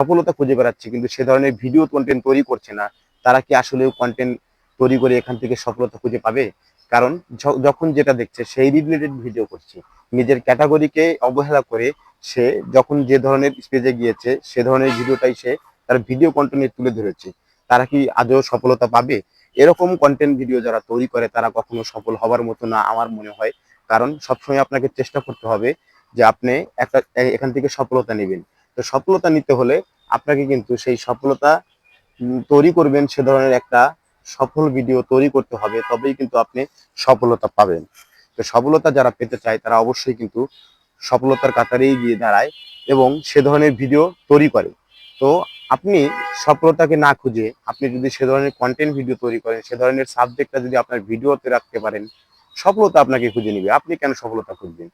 সফলতা খুঁজে বেড়াচ্ছে, কিন্তু সে ধরনের ভিডিও কন্টেন্ট তৈরি করছে না। তারা কি আসলে কন্টেন্ট তৈরি করে এখান থেকে সফলতা খুঁজে পাবে? কারণ যখন যেটা দেখছে, সেই রিলেটেড ভিডিও করছে। নিজের ক্যাটাগরিকে অবহেলা করে সে যখন যে ধরনের স্টেজে গিয়েছে, সে ধরনের ভিডিওটাই সে তার ভিডিও কন্টেন্টে তুলে ধরেছে। তারা কি আদৌ সফলতা পাবে? এরকম কন্টেন্ট ভিডিও যারা তৈরি করে, তারা কখনো সফল হবার মতো না আমার মনে হয়। কারণ সবসময় আপনাকে চেষ্টা করতে হবে যে আপনি একটা এখান থেকে সফলতা নেবেন। তো সফলতা নিতে হলে আপনাকে কিন্তু সেই সফলতা তৈরি করবেন, সে ধরনের একটা সফল ভিডিও তৈরি করতে হবে, তবেই কিন্তু আপনি সফলতা পাবেন। তো সফলতা যারা পেতে চায়, তারা অবশ্যই কিন্তু সফলতার কাতারেই গিয়ে দাঁড়ায় এবং সে ধরনের ভিডিও তৈরি করে। তো আপনি সফলতাকে না খুঁজে, আপনি যদি সে ধরনের কন্টেন্ট ভিডিও তৈরি করেন, সে ধরনের সাবজেক্টটা যদি আপনার ভিডিওতে রাখতে পারেন, সফলতা আপনাকে খুঁজে নিবে। আপনি কেন সফলতা খুঁজবেন?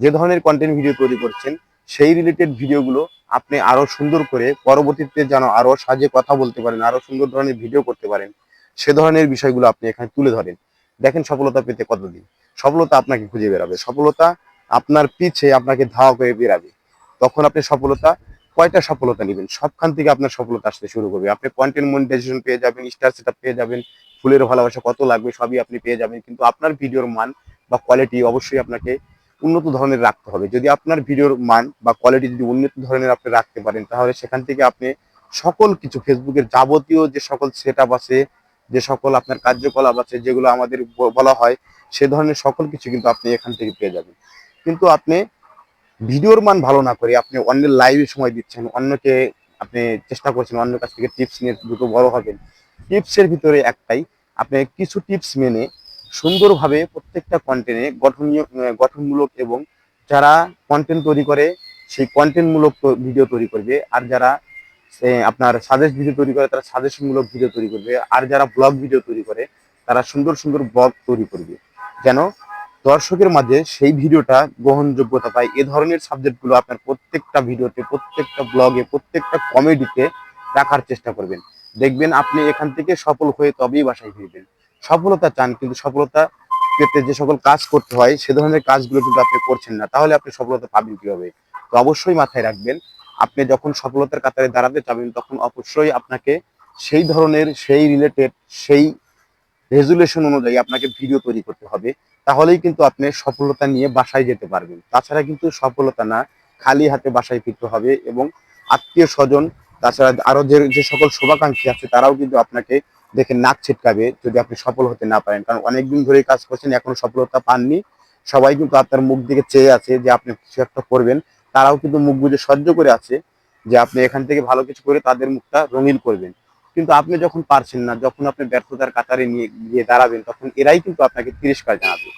যে ধরনের কন্টেন্ট ভিডিও তৈরি করছেন সেই রিলেটেড ভিডিওগুলো আপনি আরও সুন্দর করে পরবর্তীতে যেন আরও সাজে কথা বলতে পারেন, আরও সুন্দর ধরনের ভিডিও করতে পারেন, সে ধরনের বিষয়গুলো আপনি এখানে তুলে ধরেন। দেখেন সফলতা পেতে কতদিন? সফলতা আপনাকে খুঁজে বেরাবে। সফলতা আপনার পিছে আপনাকে ধাওয়া করে বেরাবে। তখন আপনি সফলতা, কয়টা সফলতা নেবেন? সবখান থেকে আপনার সফলতা আসতে শুরু করবে। আপনি কন্টেন্ট মনিটাইজেশন পেয়ে যাবেন স্টার সেটআপ পেয়ে যাবেন, ফুলের ভালোবাসা কত লাগবে সবই আপনি পেয়ে যাবেন। কিন্তু আপনার ভিডিওর মান বা কোয়ালিটি অবশ্যই আপনাকে উন্নত ধরনের রাখতে হবে। যদি আপনার ভিডিওর মান বা কোয়ালিটি যদি উন্নত ধরনের আপনি রাখতে পারেন, তাহলে সেখান থেকে আপনি সকল কিছু, ফেসবুকের যাবতীয় যে সকল সেট আছে, যে সকল আপনার কার্যকলাপ আছে, যেগুলো আমাদের বলা হয়, সে ধরনের সকল কিছু কিন্তু আপনি এখান থেকে পেয়ে যাবেন। কিন্তু আপনি ভিডিওর মান ভালো না করে আপনি অন্যের লাইভে সময় দিচ্ছেন, অন্যকে আপনি চেষ্টা করছেন অন্য কাছ থেকে টিপস নিয়ে দ্রুত বড় হবেন টিপসের ভিতরে একটাই, আপনি কিছু টিপস মেনে সুন্দরভাবে প্রত্যেকটা কন্টেন্টে গঠনীয় গঠনমূলক এবং যারা কন্টেন্ট তৈরি করে, সেই কন্টেন্টমূলক ভিডিও তৈরি করবে। আর যারা আপনার সাজেস্ট ভিডিও তৈরি করে, তারা সাজেশনমূলক ভিডিও তৈরি করবে। আর যারা ব্লগ ভিডিও তৈরি করে, তারা সুন্দর সুন্দর ব্লগ তৈরি করবে। যেন দর্শকের মাঝে সেই ভিডিওটা গ্রহণযোগ্যতা পায়। এ ধরনের সাবজেক্টগুলো আপনার প্রত্যেকটা ভিডিওতে প্রত্যেকটা ব্লগে প্রত্যেকটা কমেডিতে রাখার চেষ্টা করবেন। দেখবেন আপনি এখান থেকে সফল হয়ে তবেই বাসায় ফিরবেন। সফলতা চান, কিন্তু সফলতা পেতে যে সকল কাজ করতে হয়, সে ধরনের কাজগুলো কিন্তু আপনি করছেন না। তাহলে আপনি সফলতা পাবেন কীভাবে? তো অবশ্যই মাথায় রাখবেন, আপনি যখন সফলতার কাতারে দাঁড়াতে চাবেন তখন অবশ্যই আপনাকে সেই ধরনের, সেই রিলেটেড সেই রেজুলেশন অনুযায়ী আপনাকে ভিডিও তৈরি করতে হবে। তাহলেই কিন্তু আপনি সফলতা নিয়ে বাসায় যেতে পারবেন। তাছাড়া কিন্তু সফলতা না, খালি হাতে বাসায় ফিরতে হবে এবং আত্মীয় স্বজন, তাছাড়া আরও যে সকল শুভাকাঙ্ক্ষী আছে, তারাও কিন্তু আপনাকে দেখে নাক ছিটকাবে যদি আপনি সফল হতে না পারেন। কারণ অনেকদিন ধরে কাজ করছেন, এখনও সফলতা পাননি। সবাই কিন্তু আপনার মুখ দিকে চেয়ে আছে যে আপনি কিছু একটা করবেন। তারাও কিন্তু মুখ বুঝে সহ্য করে আছে যে আপনি এখান থেকে ভালো কিছু করে তাদের মুখটা রঙিন করবেন। কিন্তু আপনি যখন পারছেন না, যখন আপনি ব্যর্থতার কাতারে নিয়ে গিয়ে দাঁড়াবেন, তখন এরাই কিন্তু আপনাকে তিরস্কার জানাবে।